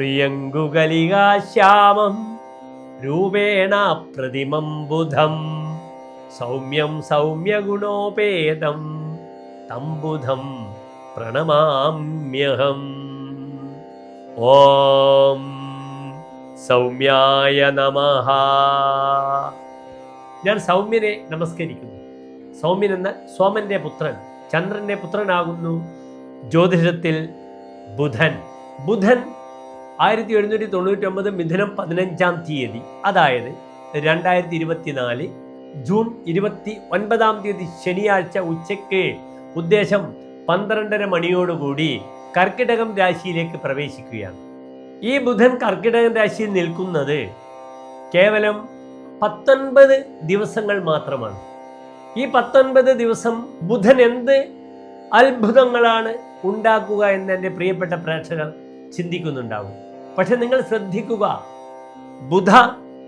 പ്രിയങ്കുകലികാശ്യാമം രൂപേണ പ്രതിമം ബുധം സൗമ്യം സൗമ്യഗുണോപേതം തംബുധം പ്രണമാമ്യഹം. ഓം സൗമ്യായ നമഃ. ഞാൻ സൗമ്യനെ നമസ്കരിക്കുന്നു. സൗമ്യൻ എന്ന സോമന്റെ പുത്രൻ ചന്ദ്രന്റെ പുത്രനാകുന്നു. ജ്യോതിഷത്തിൽ ബുധൻ. ബുധൻ ആയിരത്തി എഴുന്നൂറ്റി തൊണ്ണൂറ്റി ഒമ്പത് മിഥുനം പതിനഞ്ചാം തീയതി അതായത് രണ്ടായിരത്തി ഇരുപത്തിനാല് ജൂൺ ഇരുപത്തി ഒൻപതാം തീയതി ശനിയാഴ്ച ഉച്ചയ്ക്ക് ഉദ്ദേശം പന്ത്രണ്ടര മണിയോടുകൂടി കർക്കിടകം രാശിയിലേക്ക് പ്രവേശിക്കുകയാണ്. ഈ ബുധൻ കർക്കിടകം രാശിയിൽ നിൽക്കുന്നത് കേവലം പത്തൊൻപത് ദിവസങ്ങൾ മാത്രമാണ്. ഈ പത്തൊൻപത് ദിവസം ബുധൻ എന്ത് അത്ഭുതങ്ങളാണ് ഉണ്ടാക്കുക എന്ന് എന്റെ പ്രിയപ്പെട്ട പ്രേക്ഷകർ ചിന്തിക്കുന്നുണ്ടാവും. പക്ഷെ നിങ്ങൾ ശ്രദ്ധിക്കുക ബുധ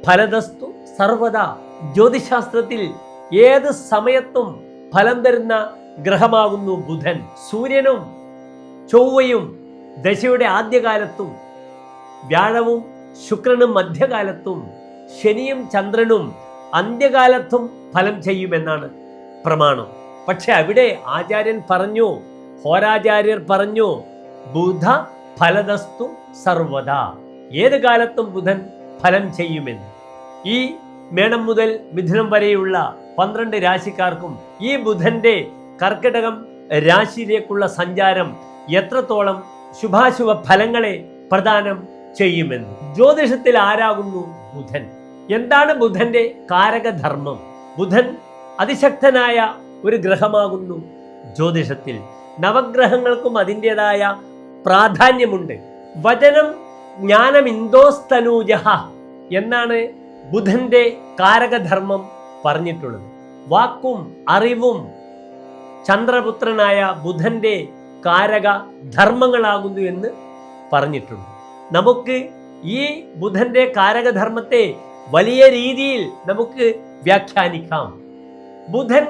ഫലദസ്തു സർവത ജ്യോതിശാസ്ത്രത്തിൽ ഏത് സമയത്തും ഫലം തരുന്ന ഗ്രഹമാകുന്നു ബുധൻ. സൂര്യനും ചൊവ്വയും ദശയുടെ ആദ്യകാലത്തും വ്യാഴവും ശുക്രനും മധ്യകാലത്തും ശനിയും ചന്ദ്രനും അന്ത്യകാലത്തും ഫലം ചെയ്യുമെന്നാണ് പ്രമാണം. പക്ഷെ അവിടെ ആചാര്യൻ പറഞ്ഞു ഹോരാചാര്യർ പറഞ്ഞു ബുധ ഫലതസ്തു സർവത ഏത് കാലത്തും ബുധൻ ഫലം ചെയ്യുമെന്ന്. ഈ മേണം മുതൽ മിഥുനം വരെയുള്ള പന്ത്രണ്ട് രാശിക്കാർക്കും ഈ ബുധന്റെ കർക്കിടകം രാശിയിലേക്കുള്ള സഞ്ചാരം എത്രത്തോളം ശുഭാശുഭ ഫലങ്ങളെ പ്രദാനം ചെയ്യുമെന്ന്. ജ്യോതിഷത്തിൽ ആരാകുന്നു ബുധൻ? എന്താണ് ബുധന്റെ കാരകധർമ്മം? ബുധൻ അതിശക്തനായ ഒരു ഗ്രഹമാകുന്നു ജ്യോതിഷത്തിൽ. നവഗ്രഹങ്ങൾക്കും അതിന്റെതായ പ്രാധാന്യമുണ്ട്. വചനം ജ്ഞാനമിന്തോസ്തനൂജ എന്നാണ് ബുധന്റെ കാരകധർമ്മം പറഞ്ഞിട്ടുള്ളത്. വാക്കും അറിവും ചന്ദ്രപുത്രനായ ബുധന്റെ കാരക ധർമ്മങ്ങളാകുന്നു എന്ന് പറഞ്ഞിട്ടുണ്ട്. നമുക്ക് ഈ ബുധന്റെ കാരകധർമ്മത്തെ വലിയ രീതിയിൽ നമുക്ക് വ്യാഖ്യാനിക്കാം. ബുധൻ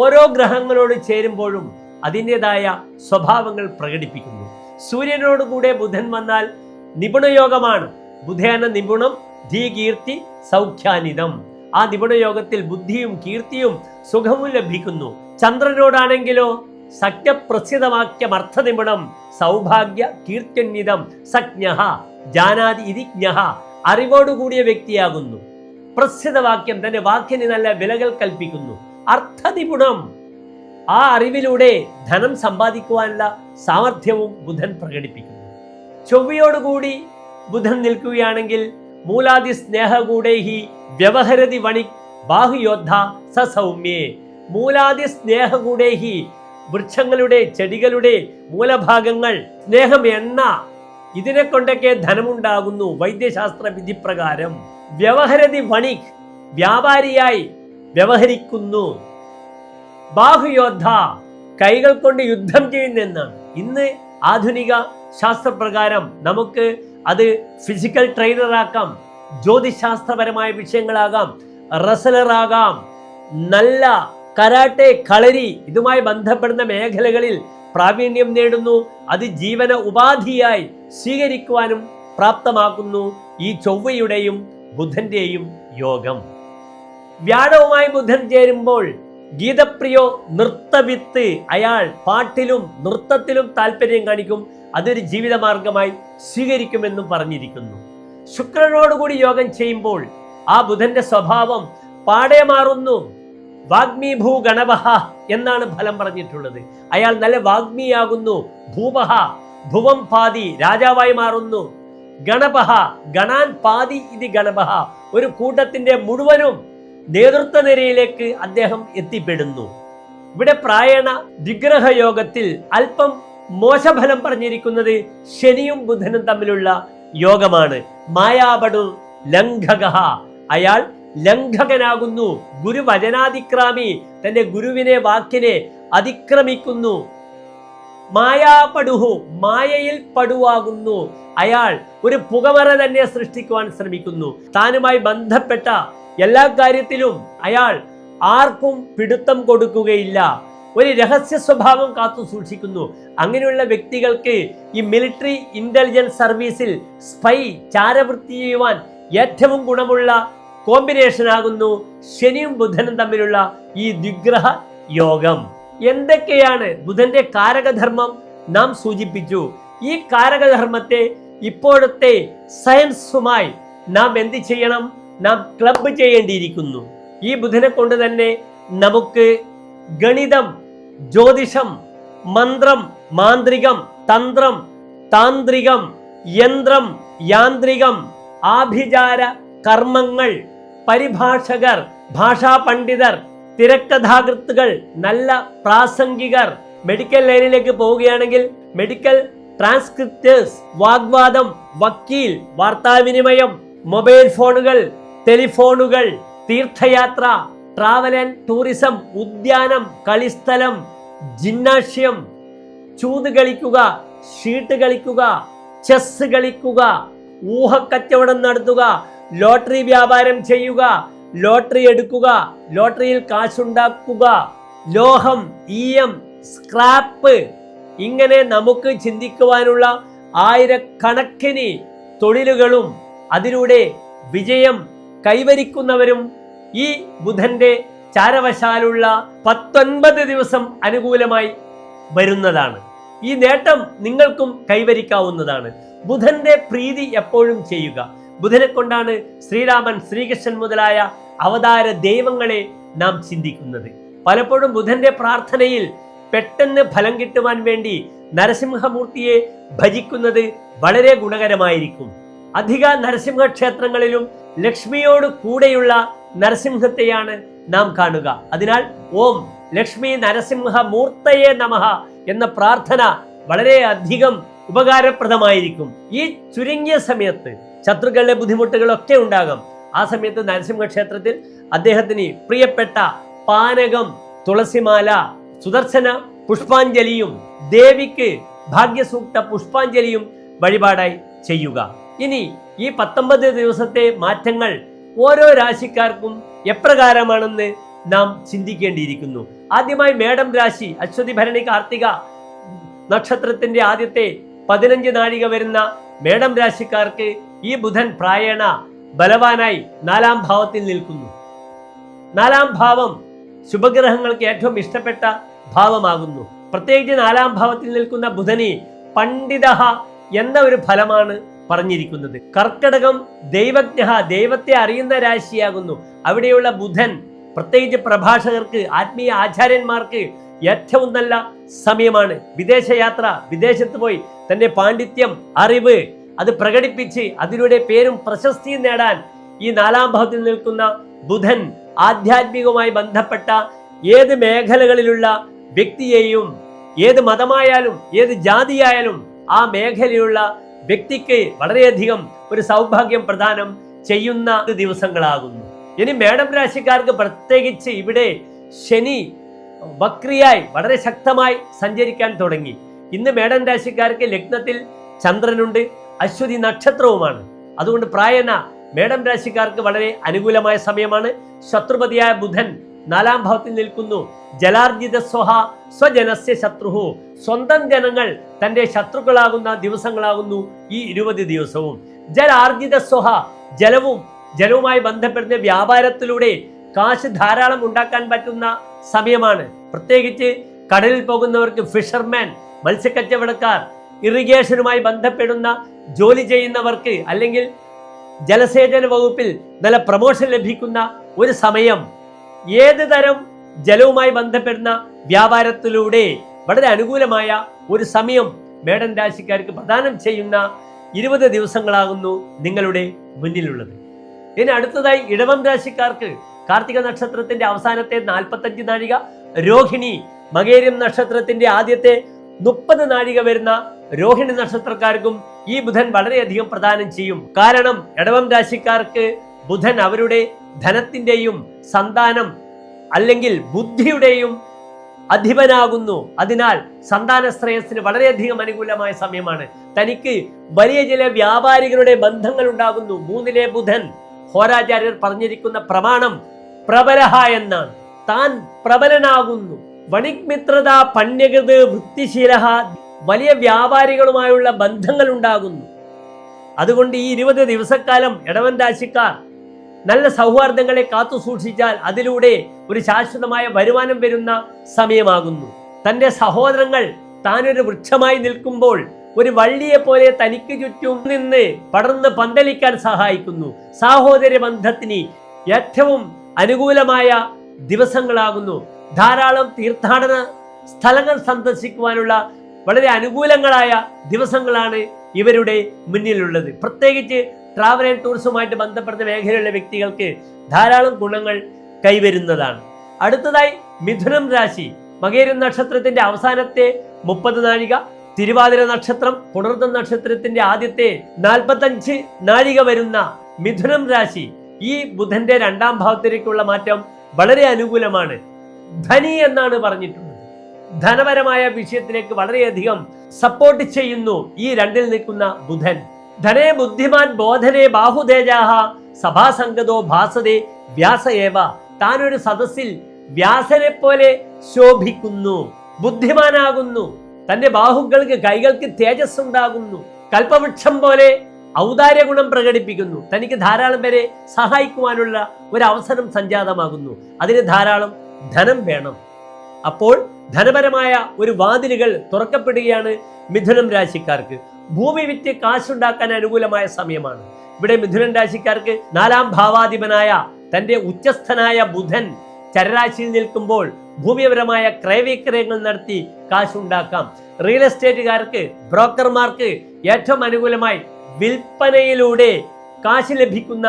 ഓരോ ഗ്രഹങ്ങളോട് ചേരുമ്പോഴും അതിന്റെതായ സ്വഭാവങ്ങൾ പ്രകടിപ്പിക്കുന്നു. സൂര്യനോട് കൂടെ ബുധൻ വന്നാൽ നിപുണയോഗമാണ്. ബുധേന നിപുണം ധീ കീർത്തി സൗഖ്യാനിതം. ആ നിപുണയോഗത്തിൽ ബുദ്ധിയും കീർത്തിയും സുഖവും ലഭിക്കുന്നു. ചന്ദ്രനോടാണെങ്കിലോ സഖ്യപ്രസിദ്ധവാക്യം അർത്ഥനിപുണം സൗഭാഗ്യ കീർത്യന്വിതം സജ്ഞ ജാനാതി ഇതിജ്ഞ അറിവോടുകൂടിയ വ്യക്തിയാകുന്നു. പ്രസിദ്ധവാക്യം തന്റെ വാക്കിന് നല്ല വിലകൾ കൽപ്പിക്കുന്നു. അർത്ഥനിപുണം. ആ അറിവിലൂടെ ധനം സമ്പാദിക്കുവാനുള്ള സാമർഥ്യവും ബുധൻ പ്രകടിപ്പിക്കുന്നു. ചൊവ്വയോടുകൂടി ബുധൻ നിൽക്കുകയാണെങ്കിൽ മൂലാദി സ്നേഹകൂടേഹി വ്യവഹരതി വണി ബാഹുയോദ്ധ സ സൗമ്യേ മൂലാദി സ്നേഹകൂടേഹി വൃക്ഷങ്ങളുടെ ചെടികളുടെ മൂലഭാഗങ്ങൾ സ്നേഹം എണ്ണ. ഇതിനെ കൊണ്ടൊക്കെ ധനമുണ്ടാകുന്നു വൈദ്യശാസ്ത്ര വിധി പ്രകാരം വ്യവഹരതി വണിക് വ്യാപാരിയായി വ്യവഹരിക്കുന്നു. ബാഹുയോദ്ധ കൈകൾ കൊണ്ട് യുദ്ധം ചെയ്യുന്നെന്നാണ്. ഇന്ന് ആധുനിക ശാസ്ത്രപ്രകാരം നമുക്ക് അത് ഫിസിക്കൽ ട്രെയിനറാക്കാം ജ്യോതിശാസ്ത്രപരമായ വിഷയങ്ങളാകാം റസലറാകാം നല്ല കരാട്ടെ കളരി ഇതുമായി ബന്ധപ്പെടുന്ന മേഖലകളിൽ പ്രാവീണ്യം നേടുന്നു അത് ജീവന ഉപാധിയായി സ്വീകരിക്കുവാനും പ്രാപ്തമാക്കുന്നു ഈ ചൊവ്വയുടെയും ബുധന്റെയും യോഗം. വ്യാഴവുമായി ബുധൻ ചേരുമ്പോൾ ഗീതപ്രിയോ നൃത്തവിത്ത്. അയാൾ പാട്ടിലും നൃത്തത്തിലും താല്പര്യം കാണിക്കും. അതൊരു ജീവിതമാർഗമായി സ്വീകരിക്കുമെന്നും പറഞ്ഞിരിക്കുന്നു. ശുക്രനോടുകൂടി യോഗം ചെയ്യുമ്പോൾ ആ ബുധന്റെ സ്വഭാവം പാടെ മാറുന്നു. വാഗ്മീഭൂ ഗണവഹ എന്നാണ് ഫലം പറഞ്ഞിട്ടുള്ളത്. അയാൾ നല്ല വാഗ്മിയാകുന്നു. ഭൂപഹ ഭുവം പാതി രാജാവായി മാറുന്നു. ഗണപഹ ഗണാൻ പാതി ഇത് ഗണപഹ. ഒരു കൂട്ടത്തിന്റെ മുഴുവനും നേതൃത്വ നിരയിലേക്ക് അദ്ദേഹം എത്തിപ്പെടുന്നു. ഇവിടെ പ്രായണ വിഗ്രഹ യോഗത്തിൽ അല്പം മോശഫലം പറഞ്ഞിരിക്കുന്നത് ശനിയും ബുധനും തമ്മിലുള്ള യോഗമാണ്. മായാപടു ലംഘക. അയാൾ ലംഘകനാകുന്നു. ഗുരുവചനാതിക്രാമി തന്റെ ഗുരുവിനെ വാക്കിനെ അതിക്രമിക്കുന്നു. മായാപടുഹു മായയിൽ പടുവാകുന്നു. അയാൾ ഒരു പുകമറ തന്നെ സൃഷ്ടിക്കുവാൻ ശ്രമിക്കുന്നു. താനുമായി ബന്ധപ്പെട്ട എല്ലാ കാര്യത്തിലും അയാൾ ആർക്കും പിടുത്തം കൊടുക്കുകയില്ല. ഒരു രഹസ്യ സ്വഭാവം കാത്തു സൂക്ഷിക്കുന്നു. അങ്ങനെയുള്ള വ്യക്തികൾക്ക് ഈ മിലിറ്ററി ഇന്റലിജൻസ് സർവീസിൽ സ്പൈ ചാരവൃത്തി ചെയ്യുവാൻ ഏറ്റവും ഗുണമുള്ള കോമ്പിനേഷൻ ആകുന്നു ശനിയും ബുധനും തമ്മിലുള്ള ഈ ദ്വിഗ്രഹ യോഗം. എന്തൊക്കെയാണ് ബുധന്റെ കാരകധർമ്മം? നാം സൂചിപ്പിച്ചു. ഈ കാരകധർമ്മത്തെ ഇപ്പോഴത്തെ സയൻസുമായി നാം എന്ത് ചെയ്യണം? നാം ക്ലബ് ചെയ്യേണ്ടിയിരിക്കുന്നു. ഈ ബുധനെ കൊണ്ട് തന്നെ നമുക്ക് ഗണിതം ജ്യോതിഷം മന്ത്രം മാന്ത്രികം തന്ത്രം താന്ത്രികം യന്ത്രം യാന്ത്രികം ആഭിചാര കർമ്മങ്ങൾ പരിഭാഷകർ ഭാഷാ പണ്ഡിതർ തിരക്കഥാകൃത്തുകൾ നല്ല പ്രാസംഗികർ. മെഡിക്കൽ ലൈനിലേക്ക് പോവുകയാണെങ്കിൽ മെഡിക്കൽ ട്രാൻസ്ക്രിപ്റ്റേഴ്സ് വാഗ്വാദം വക്കീൽ വാർത്താവിനിമയം മൊബൈൽ ഫോണുകൾ ടെലിഫോണുകൾ തീർത്ഥയാത്ര ട്രാവൽ ആൻഡ് ടൂറിസം ഉദ്യാനം കളിസ്ഥലം ജിംനാഷ്യം ചൂത് കളിക്കുക ഷീട്ട് കളിക്കുക ചെസ് കളിക്കുക ഊഹക്കച്ചവടം നടത്തുക ലോട്ടറി വ്യാപാരം ചെയ്യുക ലോട്ടറി എടുക്കുക ലോട്ടറിയിൽ കാശുണ്ടാക്കുക ലോഹം ഈയം സ്ക്രാപ്പ് ഇങ്ങനെ നമുക്ക് ചിന്തിക്കുവാനുള്ള ആയിരക്കണക്കിന് തൊഴിലുകളും അതിലൂടെ വിജയം കൈവരിക്കുന്നവരും ഈ ബുധന്റെ ചാരവശാലുള്ള പത്തൊൻപത് ദിവസം അനുകൂലമായി വരുന്നതാണ്. ഈ നേട്ടം നിങ്ങൾക്കും കൈവരിക്കാവുന്നതാണ്. ബുധന്റെ പ്രീതി എപ്പോഴും ചെയ്യുക. ബുധനെ കൊണ്ടാണ് ശ്രീരാമൻ ശ്രീകൃഷ്ണൻ മുതലായ അവതാര ദൈവങ്ങളെ നാം ചിന്തിക്കുന്നത്. പലപ്പോഴും ബുധന്റെ പ്രാർത്ഥനയിൽ പെട്ടെന്ന് ഫലം കിട്ടുവാൻ വേണ്ടി നരസിംഹമൂർത്തിയെ ഭജിക്കുന്നത് വളരെ ഗുണകരമായിരിക്കും. അധിക നരസിംഹ ക്ഷേത്രങ്ങളിലും ലക്ഷ്മിയോട് കൂടെയുള്ള നരസിംഹത്തെയാണ് നാം കാണുക. അതിനാൽ ഓം ലക്ഷ്മി നരസിംഹ മൂർത്തയെ നമഃ എന്ന പ്രാർത്ഥന വളരെ അധികം ഉപകാരപ്രദമായിരിക്കും. ഈ ചുരുങ്ങിയ സമയത്ത് ശത്രുക്കളുടെ ബുദ്ധിമുട്ടുകളൊക്കെ ഉണ്ടാകും. ആ സമയത്ത് നരസിംഹ ക്ഷേത്രത്തിൽ അദ്ദേഹത്തിന് പ്രിയപ്പെട്ട പാനകം തുളസിമാല സുദർശന പുഷ്പാഞ്ജലിയും ദേവിക്ക് ഭാഗ്യസൂക്ത പുഷ്പാഞ്ജലിയും വഴിപാടായി ചെയ്യുക. ഇനി ഈ പത്തൊമ്പത് ദിവസത്തെ മാറ്റങ്ങൾ ഓരോ രാശിക്കാർക്കും എപ്രകാരമാണെന്ന് നാം ചിന്തിക്കേണ്ടിയിരിക്കുന്നു. ആദ്യമായി മേടം രാശി അശ്വതി ഭരണി കാർത്തിക നക്ഷത്രത്തിന്റെ ആദ്യത്തെ പതിനഞ്ച് നാഴിക വരുന്ന മേടം രാശിക്കാർക്ക് ഈ ബുധൻ പ്രായണ ബലവാനായി നാലാം ഭാവത്തിൽ നിൽക്കുന്നു. നാലാം ഭാവം ശുഭഗ്രഹങ്ങൾക്ക് ഏറ്റവും ഇഷ്ടപ്പെട്ട ഭാവമാകുന്നു. പ്രത്യേകിച്ച് നാലാം ഭാവത്തിൽ നിൽക്കുന്ന ബുധനി പണ്ഡിത എന്ന ഒരു ഫലമാണ് പറഞ്ഞിരിക്കുന്നത്. കർക്കടകം ദൈവജ്ഞ ദൈവത്തെ അറിയുന്ന രാശിയാകുന്നു. അവിടെയുള്ള ബുധൻ പ്രത്യേകിച്ച് പ്രഭാഷകർക്ക് ആത്മീയ ആചാര്യന്മാർക്ക് ഏറ്റവും നല്ല സമയമാണ്. വിദേശയാത്ര വിദേശത്ത് പോയി തന്റെ പാണ്ഡിത്യം അറിവ് അത് പ്രകടിപ്പിച്ച് അതിലൂടെ പേരും പ്രശസ്തിയും നേടാൻ ഈ നാലാം ഭാഗത്തിൽ നിൽക്കുന്ന ബുധൻ ആധ്യാത്മികവുമായി ബന്ധപ്പെട്ട ഏത് മേഖലകളിലുള്ള വ്യക്തിയെയും ഏത് മതമായാലും ഏത് ജാതിയായാലും ആ മേഖലയിലുള്ള വ്യക്തിക്ക് വളരെയധികം ഒരു സൗഭാഗ്യം പ്രദാനം ചെയ്യുന്ന ദിവസങ്ങളാകുന്നു. ഇനി മേഡം രാശിക്കാർക്ക് പ്രത്യേകിച്ച് ഇവിടെ ശനി വക്രിയായി വളരെ ശക്തമായി സഞ്ചരിക്കാൻ തുടങ്ങി. ഇന്ന് മേടം രാശിക്കാർക്ക് ലഗ്നത്തിൽ ചന്ദ്രനുണ്ട് അശ്വതി നക്ഷത്രവുമാണ്. അതുകൊണ്ട് പ്രായന മേഡം രാശിക്കാർക്ക് വളരെ അനുകൂലമായ സമയമാണ്. ശത്രുപതിയായ ബുധൻ നാലാം ഭാവത്തിൽ നിൽക്കുന്നു. ജലാർജിത സ്വഹ സ്വജനസ്യ ശത്രുഹു. സ്വന്തം ജനങ്ങൾ തന്റെ ശത്രുക്കളാകുന്ന ദിവസങ്ങളാകുന്നു ഈ ഇരുപത് ദിവസവും. ജലാർജിത സ്വഹ ജലവും ജലവുമായി ബന്ധപ്പെടുന്ന വ്യാപാരത്തിലൂടെ കാശ് ധാരാളം ഉണ്ടാക്കാൻ പറ്റുന്ന സമയമാണ്. പ്രത്യേകിച്ച് കടലിൽ പോകുന്നവർക്ക് ഫിഷർമാൻ മത്സ്യക്കച്ചവടക്കാർ ഇറിഗേഷനുമായി ബന്ധപ്പെടുന്ന ജോലി ചെയ്യുന്നവർക്ക് അല്ലെങ്കിൽ ജലസേചന വകുപ്പിൽ നല്ല പ്രമോഷൻ ലഭിക്കുന്ന ഒരു സമയം. ഏത് തരം ജലവുമായി ബന്ധപ്പെടുന്ന വ്യാപാരത്തിലൂടെ വളരെ അനുകൂലമായ ഒരു സമയം മേടൻ രാശിക്കാർക്ക് പ്രദാനം ചെയ്യുന്ന ഇരുപത് ദിവസങ്ങളാകുന്നു നിങ്ങളുടെ മുന്നിലുള്ളത്. ഇനി അടുത്തതായി ഇടവം രാശിക്കാർക്ക് കാർത്തിക നക്ഷത്രത്തിന്റെ അവസാനത്തെ നാൽപ്പത്തഞ്ച് നാഴിക രോഹിണി മകേരം നക്ഷത്രത്തിന്റെ ആദ്യത്തെ മുപ്പത് നാഴിക വരുന്ന രോഹിണി നക്ഷത്രക്കാർക്കും ഈ ബുധൻ വളരെയധികം പ്രദാനം ചെയ്യും. കാരണം ഇടവം രാശിക്കാർക്ക് ബുധൻ അവരുടെ ധനത്തിന്റെയും സന്താനം അല്ലെങ്കിൽ ബുദ്ധിയുടെയും അധിപനാകുന്നു. അതിനാൽ സന്താന ശ്രേയസ്സിന് വളരെയധികം അനുകൂലമായ സമയമാണ്. തനിക്ക് വലിയ ചില വ്യാപാരികളുടെ ബന്ധങ്ങൾ ഉണ്ടാകുന്നു. മൂന്നിലെ ബുധൻ ഹോരാചാര്യർ പറഞ്ഞിരിക്കുന്ന പ്രമാണം പ്രബലഹ എന്നാണ്. താൻ പ്രബലനാകുന്നു. വണിക്മിത്രത പണ്യകൃത് വൃത്തിശീല വലിയ വ്യാപാരികളുമായുള്ള ബന്ധങ്ങൾ ഉണ്ടാകുന്നു. അതുകൊണ്ട് ഈ ഇരുപത് ദിവസക്കാലം ഇടവൻ രാശിക്കാർ നല്ല സൗഹാർദ്ദങ്ങളെ കാത്തു സൂക്ഷിച്ചാൽ അതിലൂടെ ഒരു ശാശ്വതമായ വരുമാനം വരുന്ന സമയമാകുന്നു. തന്റെ സഹോദരങ്ങൾ താനൊരു വൃക്ഷമായി നിൽക്കുമ്പോൾ ഒരു വള്ളിയെ പോലെ തനിക്ക് ചുറ്റും നിന്ന് പടർന്ന് പന്തലിക്കാൻ സഹായിക്കുന്നു. സാഹോദര്യ ബന്ധത്തിന് ഏറ്റവും അനുകൂലമായ ദിവസങ്ങളാകുന്നു. ധാരാളം തീർത്ഥാടന സ്ഥലങ്ങൾ സന്ദർശിക്കുവാനുള്ള വളരെ അനുകൂലങ്ങളായ ദിവസങ്ങളാണ് ഇവരുടെ മുന്നിലുള്ളത്. പ്രത്യേകിച്ച് ട്രാവൽ ആൻഡ് ടൂറിസവുമായിട്ട് ബന്ധപ്പെടുന്ന മേഖലയിലുള്ള വ്യക്തികൾക്ക് ധാരാളം ഗുണങ്ങൾ കൈവരുന്നതാണ്. അടുത്തതായി മിഥുനം രാശി മകേരം നക്ഷത്രത്തിന്റെ അവസാനത്തെ മുപ്പത് നാഴിക തിരുവാതിര നക്ഷത്രം പുണർന്ന നക്ഷത്രത്തിന്റെ ആദ്യത്തെ നാൽപ്പത്തഞ്ച് നാഴിക വരുന്ന മിഥുനം രാശി ഈ ബുധന്റെ രണ്ടാം ഭാവത്തിലേക്കുള്ള മാറ്റം വളരെ അനുകൂലമാണ്. ധനി എന്നാണ് പറഞ്ഞിട്ടുള്ളത്. ധനപരമായ വിഷയത്തിലേക്ക് വളരെയധികം സപ്പോർട്ട് ചെയ്യുന്നു ഈ രണ്ടിൽ നിൽക്കുന്ന ബുധൻ. ധനേ ബുദ്ധിമാൻ ബോധനെ ബാഹുതേജാഹ സഭാസംഗതോ ഭാസതേ വ്യാസ ഏവ താനൊരു സദസ്സിൽ വ്യാസനെ പോലെ ശോഭിക്കുന്നു ബുദ്ധിമാനാകുന്നു. തന്റെ ബാഹുകൾക്ക് കൈകൾക്ക് തേജസ് ഉണ്ടാകുന്നു കൽപ്പവൃക്ഷം പോലെ ഔദാര്യ ഗുണം പ്രകടിപ്പിക്കുന്നു. തനിക്ക് ധാരാളം പേരെ സഹായിക്കുവാനുള്ള ഒരു അവസരം സംജാതമാകുന്നു. അതിന് ധാരാളം ധനം വേണം. അപ്പോൾ ധനപരമായ ഒരു വാതിലുകൾ തുറക്കപ്പെടുകയാണ് മിഥുനം രാശിക്കാർക്ക്. ഭൂമി വിറ്റ് കാശുണ്ടാക്കാൻ അനുകൂലമായ സമയമാണ്. ഇവിടെ മിഥുനൻ രാശിക്കാർക്ക് നാലാം ഭാവാധിപനായ തന്റെ ഉച്ചസ്ഥനായ ബുധൻ ചരരാശിയിൽ നിൽക്കുമ്പോൾ ഭൂമിപരമായ ക്രയവിക്രയങ്ങൾ നടത്തി കാശുണ്ടാക്കാം. റിയൽ എസ്റ്റേറ്റുകാർക്ക് ബ്രോക്കർമാർക്ക് ഏറ്റവും അനുകൂലമായി വിൽപ്പനയിലൂടെ കാശ് ലഭിക്കുന്ന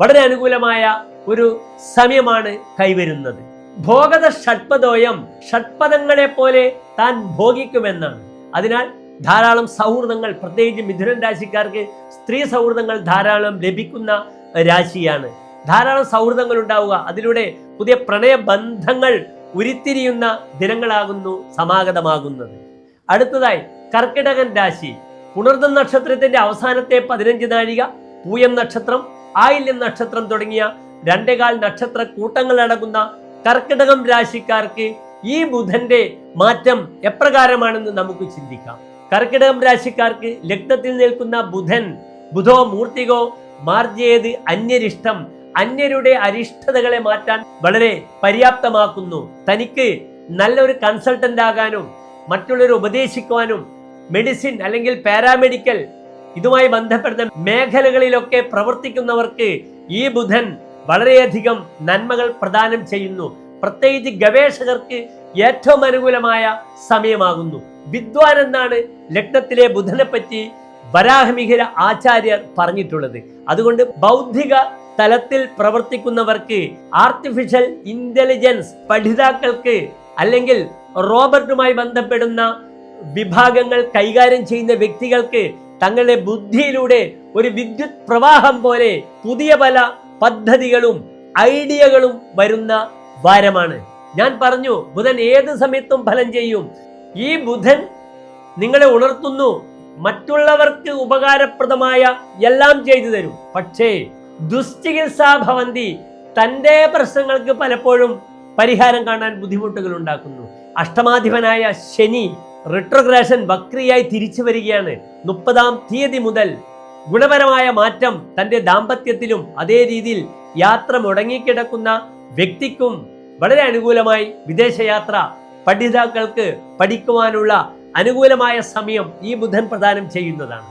വളരെ അനുകൂലമായ ഒരു സമയമാണ് കൈവരുന്നത്. ഭോഗത ഷഡ്പദോയം ഷഡ്പദങ്ങളെ പോലെ താൻ ഭോഗിക്കുമെന്നാണ്. അതിനാൽ ധാരാളം സൗഹൃദങ്ങൾ പ്രത്യേകിച്ച് മിഥുനൻ രാശിക്കാർക്ക് സ്ത്രീ സൗഹൃദങ്ങൾ ധാരാളം ലഭിക്കുന്ന രാശിയാണ്. ധാരാളം സൗഹൃദങ്ങൾ ഉണ്ടാവുക. അതിലൂടെ പുതിയ പ്രണയ ബന്ധങ്ങൾ ഉരുത്തിരിയുന്ന ദിനങ്ങളാകുന്നു സമാഗതമാകുന്നത്. അടുത്തതായി കർക്കിടകൻ രാശി. പുണർദം നക്ഷത്രത്തിന്റെ അവസാനത്തെ പതിനഞ്ച് നാഴിക പൂയം നക്ഷത്രം ആയില്യം നക്ഷത്രം തുടങ്ങിയ രണ്ടേകാൽ നക്ഷത്ര കൂട്ടങ്ങൾ അടങ്ങുന്ന കർക്കിടകം രാശിക്കാർക്ക് ഈ ബുധന്റെ മാറ്റം എപ്രകാരമാണെന്ന് നമുക്ക് ചിന്തിക്കാം. കർക്കിടകം രാശിക്കാർക്ക് ലഗ്നത്തിൽ നിൽക്കുന്ന ബുധൻ ബുധോ മൂർത്തികോ മാർജേത് അന്യരിഷ്ടം അന്യരുടെ അരിഷ്ടതകളെ മാറ്റാൻ വളരെ പര്യാപ്തമാക്കുന്നു. തനിക്ക് നല്ലൊരു കൺസൾട്ടന്റ് ആകാനും മറ്റുള്ളവരെ ഉപദേശിക്കുവാനും മെഡിസിൻ അല്ലെങ്കിൽ പാരാമെഡിക്കൽ ഇതുമായി ബന്ധപ്പെടുന്ന മേഖലകളിലൊക്കെ പ്രവർത്തിക്കുന്നവർക്ക് ഈ ബുധൻ വളരെയധികം നന്മകൾ പ്രദാനം ചെയ്യുന്നു. പ്രത്യേകിച്ച് ഗവേഷകർക്ക് ഏറ്റവും അനുകൂലമായ സമയമാകുന്നു. വിദ്വാൻ എന്നാണ് ലഗ്നത്തിലെ ബുധനെ പറ്റി വരാഹമിഹിര ആചാര്യർ പറഞ്ഞിട്ടുള്ളത്. അതുകൊണ്ട് ബൗദ്ധിക തലത്തിൽ പ്രവർത്തിക്കുന്നവർക്ക് ആർട്ടിഫിഷ്യൽ ഇന്റലിജൻസ് പഠിതാക്കൾക്ക് അല്ലെങ്കിൽ റോബർട്ടുമായി ബന്ധപ്പെടുന്ന വിഭാഗങ്ങൾ കൈകാര്യം ചെയ്യുന്ന വ്യക്തികൾക്ക് തങ്ങളുടെ ബുദ്ധിയിലൂടെ ഒരു വിദ്യുത് പ്രവാഹം പോലെ പുതിയ പല പദ്ധതികളും ഐഡിയകളും വരുന്ന വാരമാണ്. ഞാൻ പറഞ്ഞു ബുധൻ ഏത് സമയത്തും ഫലം ചെയ്യും? ഈ ബുധൻ നിങ്ങളെ ഉണർത്തുന്നു. മറ്റുള്ളവർക്ക് ഉപകാരപ്രദമായ എല്ലാം ചെയ്തു തരും. പക്ഷേ ദുശ്ചികിത്സാ ഭവന്തി തന്റെ പ്രശ്നങ്ങൾക്ക് പലപ്പോഴും പരിഹാരം കാണാൻ ബുദ്ധിമുട്ടുകൾ ഉണ്ടാക്കുന്നു. അഷ്ടമാധിപനായ ശനി റിട്രോഗ്രേഷൻ വക്രിയായി തിരിച്ചു വരികയാണ്. മുപ്പതാം തീയതി മുതൽ ഗുണപരമായ മാറ്റം തന്റെ ദാമ്പത്യത്തിലും അതേ രീതിയിൽ യാത്ര മുടങ്ങിക്കിടക്കുന്ന വ്യക്തിക്കും വളരെ അനുകൂലമായി വിദേശയാത്ര പഠിതാക്കൾക്ക് പഠിക്കുവാനുള്ള അനുകൂലമായ സമയം ഈ ബുധൻ പ്രദാനം ചെയ്യുന്നതാണ്.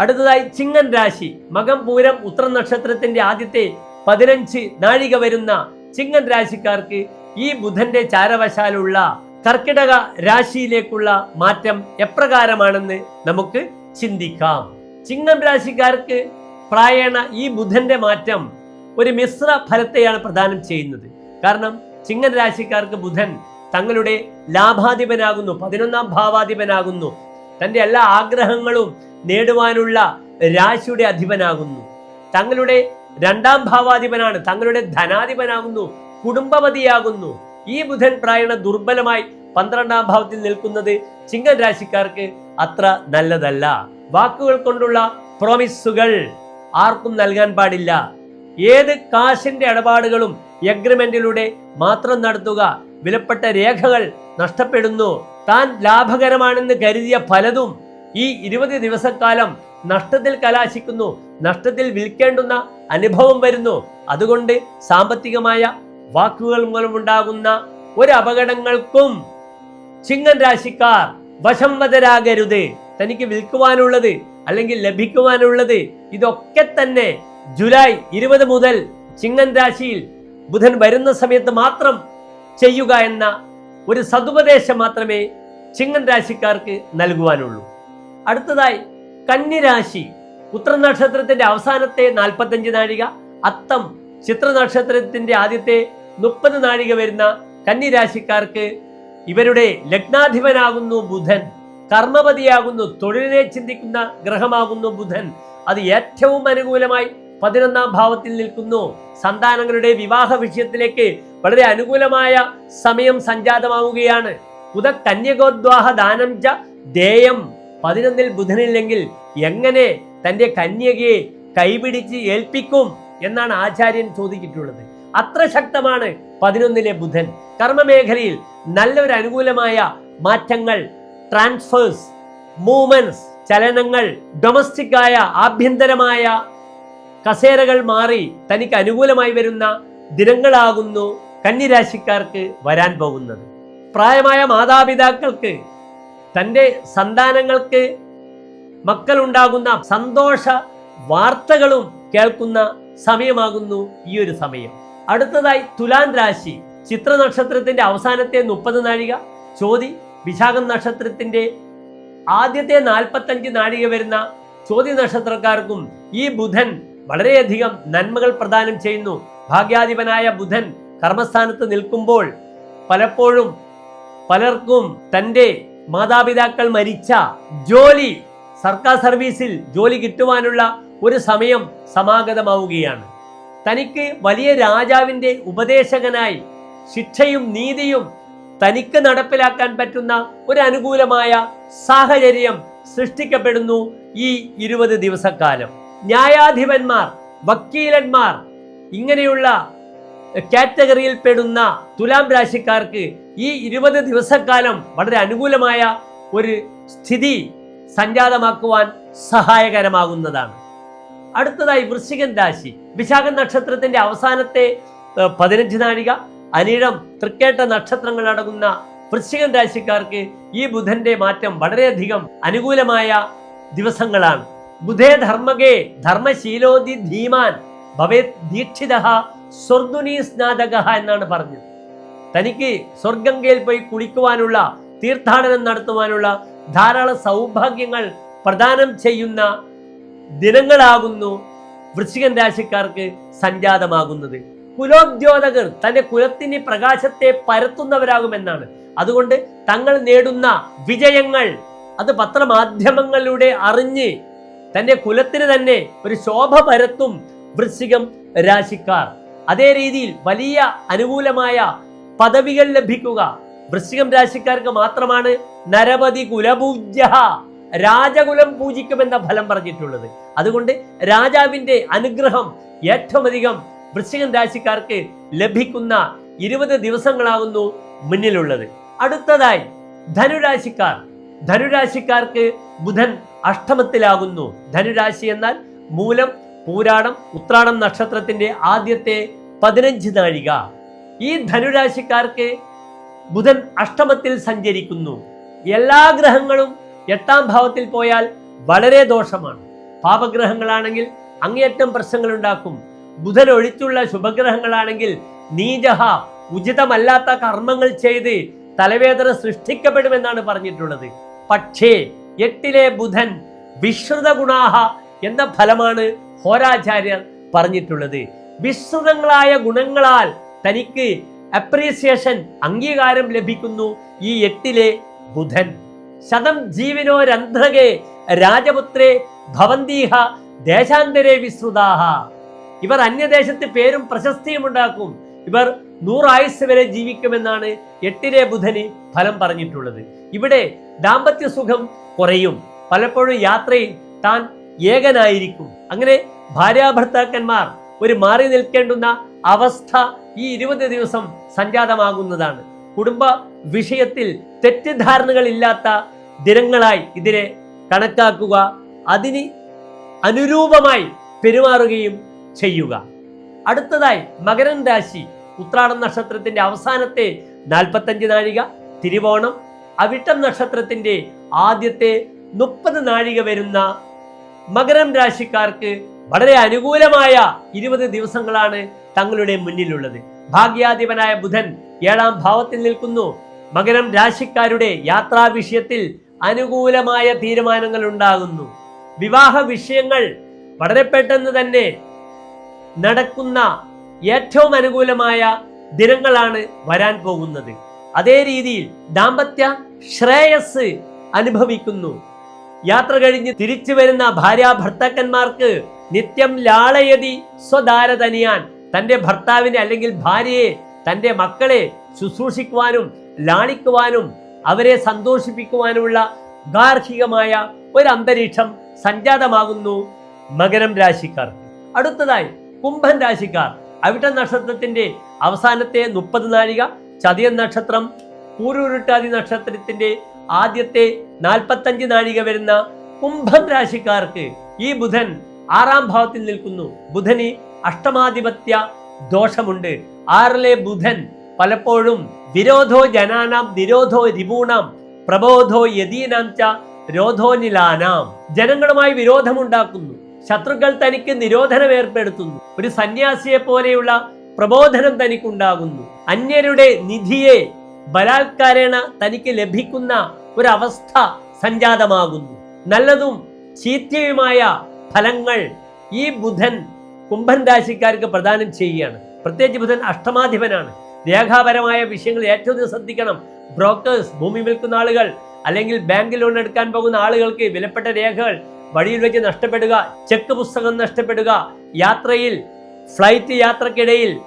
അടുത്തതായി ചിങ്ങൻ രാശി മകം പൂരം ഉത്ര നക്ഷത്രത്തിന്റെ ആദ്യത്തെ പതിനഞ്ച് നാഴിക വരുന്ന ചിങ്ങൻ രാശിക്കാർക്ക് ഈ ബുധന്റെ ചാരവശാലുള്ള കർക്കിടക രാശിയിലേക്കുള്ള മാറ്റം എപ്രകാരമാണെന്ന് നമുക്ക് ചിന്തിക്കാം. ചിങ്ങം രാശിക്കാർക്ക് പ്രായണ ഈ ബുധന്റെ മാറ്റം ഒരു മിശ്ര ഫലത്തെയാണ് പ്രദാനം ചെയ്യുന്നത്. കാരണം ചിങ്ങൻ രാശിക്കാർക്ക് ബുധൻ തങ്ങളുടെ ലാഭാധിപനാകുന്നു പതിനൊന്നാം ഭാവാധിപനാകുന്നു. തന്റെ എല്ലാ ആഗ്രഹങ്ങളും നേടുവാനുള്ള രാശിയുടെ അധിപനാകുന്നു. തങ്ങളുടെ രണ്ടാം ഭാവാധിപനാണ് തങ്ങളുടെ ധനാധിപനാകുന്നു കുടുംബപതിയാകുന്നു. ഈ ബുധൻ പ്രായണ ദുർബലമായി പന്ത്രണ്ടാം ഭാവത്തിൽ നിൽക്കുന്നത് ചിങ്ങൻ രാശിക്കാർക്ക് അത്ര നല്ലതല്ല. വാക്കുകൾ കൊണ്ടുള്ള പ്രോമിസുകൾ ആർക്കും നൽകാൻ പാടില്ല. ഏത് കാശിന്റെ ഇടപാടുകളും എഗ്രിമെന്റിലൂടെ മാത്രം നടത്തുക. വിലപ്പെട്ട രേഖകൾ നഷ്ടപ്പെടുന്നു. താൻ ലാഭകരമാണെന്ന് കരുതിയ പലതും ഈ ഇരുപത് ദിവസക്കാലം നഷ്ടത്തിൽ കലാശിക്കുന്നു. നഷ്ടത്തിൽ വിൽക്കേണ്ടുന്ന അനുഭവം വരുന്നു. അതുകൊണ്ട് സാമ്പത്തികമായ വാക്കുകൾ മൂലമുണ്ടാകുന്ന ഒരു അപകടങ്ങൾക്കും ചിങ്ങൻ രാശിക്കാർ വശംവതരാകരുത്. തനിക്ക് വിൽക്കുവാനുള്ളത് അല്ലെങ്കിൽ ലഭിക്കുവാനുള്ളത് ഇതൊക്കെ തന്നെ ജൂലൈ ഇരുപത് മുതൽ ചിങ്ങൻ രാശിയിൽ ബുധൻ വരുന്ന സമയത്ത് മാത്രം ചെയ്യുക എന്ന ഒരു സതുപദേശം മാത്രമേ ചിങ്ങൻ രാശിക്കാർക്ക് നൽകുവാനുള്ളൂ. അടുത്തതായി കന്നിരാശി ഉത്തര നക്ഷത്രത്തിന്റെ അവസാനത്തെ നാൽപ്പത്തഞ്ച് നാഴിക അത്തം ചിത്ര നക്ഷത്രത്തിന്റെ ആദ്യത്തെ മുപ്പത് നാഴിക വരുന്ന കന്നിരാശിക്കാർക്ക് ഇവരുടെ ലഗ്നാധിപനാകുന്നു ബുധൻ. കർമ്മപതിയാകുന്നു തൊഴിലിനെ ചിന്തിക്കുന്ന ഗ്രഹമാകുന്നു ബുധൻ. അത് ഏറ്റവും അനുകൂലമായി പതിനൊന്നാം ഭാവത്തിൽ നിൽക്കുന്നു. സന്താനങ്ങളുടെ വിവാഹ വിഷയത്തിലേക്ക് വളരെ അനുകൂലമായ സമയം സംജാതമാവുകയാണ്. പുത കന്യകോദ്വാഹ ദാനം ച ദേയം. പതിനൊന്നിൽ ബുധനില്ലെങ്കിൽ എങ്ങനെ തന്റെ കന്യകയെ കൈപിടിച്ച് ഏൽപ്പിക്കും എന്നാണ് ആചാര്യൻ ചോദിച്ചിട്ടുള്ളത്. അത്ര ശക്തമാണ് പതിനൊന്നിലെ ബുധൻ. കർമ്മമേഖലയിൽ നല്ലൊരു അനുകൂലമായ മാറ്റങ്ങൾ ട്രാൻസ്ഫേഴ്സ് മൂവ്മെന്റ്സ് ചലനങ്ങൾ ഡൊമസ്റ്റിക് ആയ ആഭ്യന്തരമായ കസേരകൾ മാറി തനിക്ക് അനുകൂലമായി വരുന്ന ദിനങ്ങളാകുന്നു കന്നിരാശിക്കാർക്ക് വരാൻ പോകുന്നത്. പ്രായമായ മാതാപിതാക്കൾക്ക് തന്റെ സന്താനങ്ങൾക്ക് മക്കളുണ്ടാകുന്ന സന്തോഷ വാർത്തകളും കേൾക്കുന്ന സമയമാകുന്നു ഈ ഒരു സമയം. അടുത്തതായി തുലാൻ രാശി ചിത്ര നക്ഷത്രത്തിന്റെ അവസാനത്തെ മുപ്പത് നാഴിക ചോതി വിശാഖം നക്ഷത്രത്തിന്റെ ആദ്യത്തെ നാൽപ്പത്തഞ്ച് നാഴിക വരുന്ന ചോദ്യ നക്ഷത്രക്കാർക്കും ഈ ബുധൻ വളരെയധികം നന്മകൾ പ്രദാനം ചെയ്യുന്നു. ഭാഗ്യാധിപനായ ബുധൻ കർമ്മസ്ഥാനത്ത് നിൽക്കുമ്പോൾ പലപ്പോഴും പലർക്കും തന്റെ മാതാപിതാക്കൾ മരിച്ച ജോലി സർക്കാർ സർവീസിൽ ജോലി കിട്ടുവാനുള്ള ഒരു സമയം സമാഗതമാവുകയാണ്. തനിക്ക് വലിയ രാജാവിന്റെ ഉപദേശകനായി ശിക്ഷയും നീതിയും തനിക്ക് നടപ്പിലാക്കാൻ പറ്റുന്ന ഒരു അനുകൂലമായ സാഹചര്യം സൃഷ്ടിക്കപ്പെടുന്നു ഈ ഇരുപത് ദിവസക്കാലം. ന്യായാധിപന്മാർ വക്കീലന്മാർ ഇങ്ങനെയുള്ള കാറ്റഗറിയിൽ പെടുന്ന തുലാം രാശിക്കാർക്ക് ഈ ഇരുപത് ദിവസക്കാലം വളരെ അനുകൂലമായ ഒരു സ്ഥിതി സംജാതമാക്കുവാൻ സഹായകരമാകുന്നതാണ്. അടുത്തതായി വൃശ്ചികൻ രാശി. വിശാഖ നക്ഷത്രത്തിന്റെ അവസാനത്തെ പതിനഞ്ച് നാഴിക അനിഴം തൃക്കേട്ട നക്ഷത്രങ്ങൾ അടങ്ങുന്ന വൃശ്ചികൻ രാശിക്കാർക്ക് ഈ ബുധന്റെ മാറ്റം വളരെയധികം അനുകൂലമായ ദിവസങ്ങളാണ്. ബുധേ ധർമ്മകേ ധർമ്മശീലോതി ധീമാൻ ഭവേത് ദീക്ഷിത സ്വർഗുനി സ്നാതക എന്നാണ് പറഞ്ഞത്. തനിക്ക് സ്വർഗംഗയിൽ പോയി കുളിക്കുവാനുള്ള തീർത്ഥാടനം നടത്തുവാനുള്ള ധാരാളം സൗഭാഗ്യങ്ങൾ പ്രദാനം ചെയ്യുന്ന ദിനങ്ങളാകുന്നു വൃശ്ചികൻ രാശിക്കാർക്ക് സംജാതമാകുന്നത്. കുലോദ്യോതകർ തന്റെ കുലത്തിന് പ്രകാശത്തെ പരത്തുന്നവരാകുമെന്നാണ്. അതുകൊണ്ട് തങ്ങൾ നേടുന്ന വിജയങ്ങൾ അത് പത്രമാധ്യമങ്ങളിലൂടെ അറിഞ്ഞ് തന്റെ കുലത്തിന് തന്നെ ഒരു ശോഭ പരത്തും വൃശ്ചികം രാശിക്കാർ. അതേ രീതിയിൽ വലിയ അനുകൂലമായ പദവികൾ ലഭിക്കുക വൃശ്ചികം രാശിക്കാർക്ക് മാത്രമാണ് നരപതി കുലപൂജ്യ രാജകുലം പൂജിക്കുമെന്ന ഫലം പറഞ്ഞിട്ടുള്ളത്. അതുകൊണ്ട് രാജാവിന്റെ അനുഗ്രഹം ഏറ്റവും അധികം വൃശ്ചികം രാശിക്കാർക്ക് ലഭിക്കുന്ന ഇരുപത് ദിവസങ്ങളാകുന്നു മുന്നിലുള്ളത്. അടുത്തതായി ധനുരാശിക്കാർ. ധനുരാശിക്കാർക്ക് ബുധൻ അഷ്ടമത്തിലാകുന്നു. ധനുരാശി എന്നാൽ മൂലം പൂരാടം ഉത്രാടം നക്ഷത്രത്തിന്റെ ആദ്യത്തെ പതിനഞ്ച് നാഴിക. ഈ ധനുരാശിക്കാർക്ക് ബുധൻ അഷ്ടമത്തിൽ സഞ്ചരിക്കുന്നു. എല്ലാ ഗ്രഹങ്ങളും എട്ടാം ഭാവത്തിൽ പോയാൽ വളരെ ദോഷമാണ്. പാപഗ്രഹങ്ങളാണെങ്കിൽ അങ്ങേയറ്റം പ്രശ്നങ്ങൾ ഉണ്ടാക്കും ബുധൻ ഒഴിച്ചുള്ള ശുഭഗ്രഹങ്ങളാണെങ്കിൽ നീജഹ ഉചിതമല്ലാത്ത കർമ്മങ്ങൾ ചെയ്ത് തലവേദന സൃഷ്ടിക്കപ്പെടുമെന്നാണ് പറഞ്ഞിട്ടുള്ളത്. പക്ഷേ എട്ടിലെ ബുധൻ വിശ്രുത ഗുണാഹ എന്ന ഫലമാണ് ഹോരാചാര്യർ പറഞ്ഞിട്ടുള്ളത്. വിശ്രുതങ്ങളായ ഗുണങ്ങളാൽ തനിക്ക് അപ്രീസിയേഷൻ അംഗീകാരം ലഭിക്കുന്നു ഈ എട്ടിലെ ബുധൻ. ശതം ജീവനോരന്ധ്രകെ രാജപുത്രേ ഭവന്തീഹ ദേശാന്തരേ വിശ്രുതാഹ. ഇവർ അന്യദേശത്ത് പേരും പ്രശസ്തിയും ഉണ്ടാക്കും. ഇവർ നൂറായുസ് വരെ ജീവിക്കുമെന്നാണ് എട്ടിലെ ബുധന് ഫലം പറഞ്ഞിട്ടുള്ളത്. ഇവിടെ ദാമ്പത്യ സുഖം കുറയും. പലപ്പോഴും യാത്രയിൽ താൻ ഏകനായിരിക്കും. അങ്ങനെ ഭാര്യാഭർത്താക്കന്മാർ ഒരു മാറി നിൽക്കേണ്ടുന്ന അവസ്ഥ ഈ ഇരുപത് ദിവസം സംജാതമാകുന്നതാണ്. കുടുംബ വിഷയത്തിൽ തെറ്റിദ്ധാരണകളില്ലാത്ത ദിനങ്ങളായി ഇതിനെ കണക്കാക്കുക അതിന് അനുരൂപമായി പെരുമാറുകയും ചെയ്യുക. അടുത്തതായി മകരൻ രാശി. ഉത്രാടം നക്ഷത്രത്തിന്റെ അവസാനത്തെ നാൽപ്പത്തഞ്ച് നാഴിക തിരുവോണം അവിട്ടം നക്ഷത്രത്തിന്റെ ആദ്യത്തെ മുപ്പത് നാഴിക വരുന്ന മകരം രാശിക്കാർക്ക് വളരെ അനുകൂലമായ ഇരുപത് ദിവസങ്ങളാണ് തങ്ങളുടെ മുന്നിലുള്ളത്. ഭാഗ്യാധിപനായ ബുധൻ ഏഴാം ഭാവത്തിൽ നിൽക്കുന്നു. മകരം രാശിക്കാരുടെ യാത്രാ വിഷയത്തിൽ അനുകൂലമായ തീരുമാനങ്ങൾ ഉണ്ടാകുന്നു. വിവാഹ വിഷയങ്ങൾ വളരെ പെട്ടെന്ന് തന്നെ നടക്കുന്ന ഏറ്റവും അനുകൂലമായ ദിനങ്ങളാണ് വരാൻ പോകുന്നത്. അതേ രീതിയിൽ ദാമ്പത്യ ശ്രേയസ് അനുഭവിക്കുന്നു. യാത്ര കഴിഞ്ഞ് തിരിച്ചു വരുന്ന ഭാര്യ ഭർത്താക്കന്മാർക്ക് നിത്യം ലാളയതി സ്വദാരതനിയാൻ തന്റെ ഭർത്താവിനെ അല്ലെങ്കിൽ ഭാര്യയെ തന്റെ മക്കളെ ശുശ്രൂഷിക്കുവാനും ലാളിക്കുവാനും അവരെ സന്തോഷിപ്പിക്കുവാനുമുള്ള ഗാർഹികമായ ഒരു അന്തരീക്ഷം സംജാതമാകുന്നു മകരം രാശിക്കാർ അടുത്തതായി കുംഭൻ രാശിക്കാർ. അവിട്ട നക്ഷത്രത്തിന്റെ അവസാനത്തെ മുപ്പത് നാഴിക ചതിയൻ നക്ഷത്രം പൂരുരുട്ടാതി നക്ഷത്രത്തിന്റെ ആദ്യത്തെ നാൽപ്പത്തഞ്ച് നാഴിക വരുന്ന കുംഭം രാശിക്കാർക്ക് ഈ ബുധൻ ആറാം ഭാവത്തിൽ നിൽക്കുന്നു. ബുധന് അഷ്ടമാധിപത്യ ദോഷമുണ്ട്. ആറിലെ ബുധൻ പലപ്പോഴും വിരോധോ ജനാനാം നിരോധോ രിപൂണാം പ്രബോധോ യതീനാം ച രോധോനിലാനാം ജനങ്ങളുമായി വിരോധമുണ്ടാക്കുന്നു. ശത്രുക്കൾ തനിക്ക് നിരോധനം ഏർപ്പെടുത്തുന്നു. ഒരു സന്യാസിയെ പോലെയുള്ള പ്രബോധനം തനിക്കുണ്ടാകുന്നു. അന്യരുടെ നിധിയെ ബലാത്കാരേണ തനിക്ക് ലഭിക്കുന്ന ഒരവസ്ഥ സംജാതമാകുന്നു. നല്ലതും ചീത്തയുമായ ഫലങ്ങൾ ഈ ബുധൻ കുംഭൻ രാശിക്കാർക്ക് പ്രദാനം ചെയ്യുകയാണ്. പ്രത്യേകിച്ച് ബുധൻ അഷ്ടമാധിപനാണ്. രേഖാപരമായ വിഷയങ്ങൾ ഏറ്റവും ശ്രദ്ധിക്കണം. ബ്രോക്കേഴ്സ് ഭൂമി വിൽക്കുന്ന ആളുകൾ അല്ലെങ്കിൽ ബാങ്ക് ലോൺ എടുക്കാൻ പോകുന്ന ആളുകൾക്ക് വിലപ്പെട്ട രേഖകൾ വഴിയിൽ വെച്ച് നഷ്ടപ്പെടുക ചെക്ക് പുസ്തകം നഷ്ടപ്പെടുക യാത്രയിൽ ഫ്ലൈറ്റ് യാത്രക്കിടയിൽ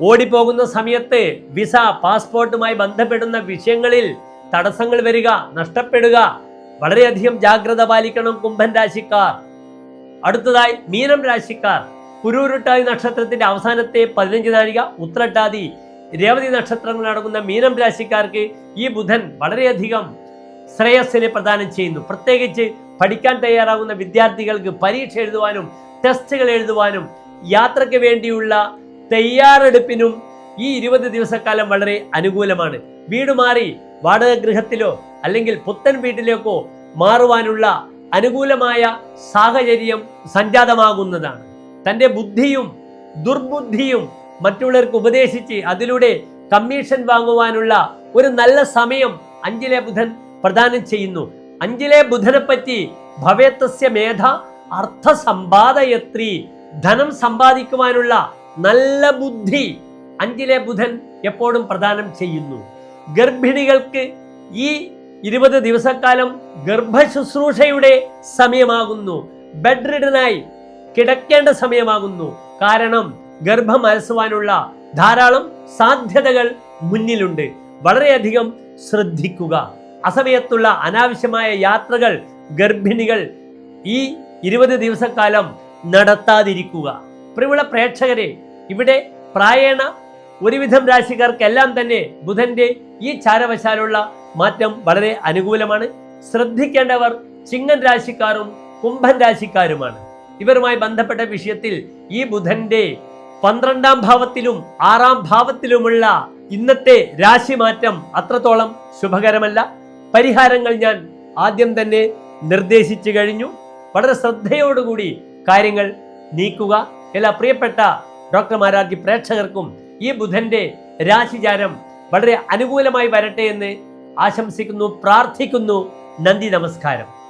ഓടിപ്പോകുന്ന സമയത്ത് വിസ പാസ്പോർട്ടുമായി ബന്ധപ്പെടുന്ന വിഷയങ്ങളിൽ തടസ്സങ്ങൾ വരിക നഷ്ടപ്പെടുക. വളരെയധികം ജാഗ്രത പാലിക്കണം കുംഭൻ രാശിക്കാർ. അടുത്തതായി മീനം രാശിക്കാർ. കുരൂരുട്ടാതി നക്ഷത്രത്തിന്റെ അവസാനത്തെ പതിനഞ്ച് നാഴിക ഉത്രട്ടാതി രേവതി നക്ഷത്രങ്ങൾ അടങ്ങുന്ന മീനം രാശിക്കാർക്ക് ഈ ബുധൻ വളരെയധികം ശ്രേയസ്സിനെ പ്രദാനം ചെയ്യുന്നു. പ്രത്യേകിച്ച് പഠിക്കാൻ തയ്യാറാകുന്ന വിദ്യാർത്ഥികൾക്ക് പരീക്ഷ എഴുതുവാനും ടെസ്റ്റുകൾ എഴുതുവാനും യാത്രയ്ക്ക് വേണ്ടിയുള്ള തയ്യാറെടുപ്പിനും ഈ ഇരുപത് ദിവസക്കാലം വളരെ അനുകൂലമാണ്. വീട് മാറി വാടക ഗൃഹത്തിലോ അല്ലെങ്കിൽ പുത്തൻ വീട്ടിലേക്കോ മാറുവാനുള്ള അനുകൂലമായ സാഹചര്യം സംജാതമാകുന്നതാണ്. തന്റെ ബുദ്ധിയും ദുർബുദ്ധിയും മറ്റുള്ളവർക്ക് ഉപദേശിച്ച് അതിലൂടെ കമ്മീഷൻ വാങ്ങുവാനുള്ള ഒരു നല്ല സമയം അഞ്ചിലെ ബുധൻ പ്രദാനം ചെയ്യുന്നു. അഞ്ചിലെ ബുധനെ പറ്റി ഭവേത്തസ്യ മേധ അർത്ഥ സമ്പാദയത്രി ധനം സമ്പാദിക്കുവാനുള്ള നല്ല ബുദ്ധി അഞ്ചിലെ ബുധൻ എപ്പോഴും പ്രദാനം ചെയ്യുന്നു. ഗർഭിണികൾക്ക് ഈ ഇരുപത് ദിവസക്കാലം ഗർഭശുശ്രൂഷയുടെ സമയമാകുന്നു. ബെഡ് റിഡനായി കിടക്കേണ്ട സമയമാകുന്നു. കാരണം ഗർഭം അലസുവാനുള്ള ധാരാളം സാധ്യതകൾ മുന്നിലുണ്ട്. വളരെയധികം ശ്രദ്ധിക്കുക. അസമയത്തുള്ള അനാവശ്യമായ യാത്രകൾ ഗർഭിണികൾ ഈ ഇരുപത് ദിവസക്കാലം നടത്താതിരിക്കുക. പ്രിയമുള്ള പ്രേക്ഷകരെ ഇവിടെ പ്രായണ ഒരുവിധം രാശിക്കാർക്കെല്ലാം തന്നെ ബുധന്റെ ഈ ചാരവശാലുള്ള മാറ്റം വളരെ അനുകൂലമാണ്. ശ്രദ്ധിക്കേണ്ടവർ ചിങ്ങൻ രാശിക്കാരും കുംഭൻ രാശിക്കാരുമാണ്. ഇവരുമായി ബന്ധപ്പെട്ട വിഷയത്തിൽ ഈ ബുധന്റെ പന്ത്രണ്ടാം ഭാവത്തിലും ആറാം ഭാവത്തിലുമുള്ള ഇന്നത്തെ രാശിമാറ്റം അത്രത്തോളം ശുഭകരമല്ല. പരിഹാരങ്ങൾ ഞാൻ ആദ്യം തന്നെ നിർദ്ദേശിച്ചു കഴിഞ്ഞു. വളരെ ശ്രദ്ധയോടുകൂടി കാര്യങ്ങൾ നീക്കുക. എല്ലാ പ്രിയപ്പെട്ട ഡോക്ടർ പ്രേക്ഷകർക്കും ഈ ബുധന്റെ രാശിചാരം വളരെ അനുകൂലമായി വരട്ടെ എന്ന് ആശംസിക്കുന്നു പ്രാർത്ഥിക്കുന്നു. നന്ദി നമസ്കാരം.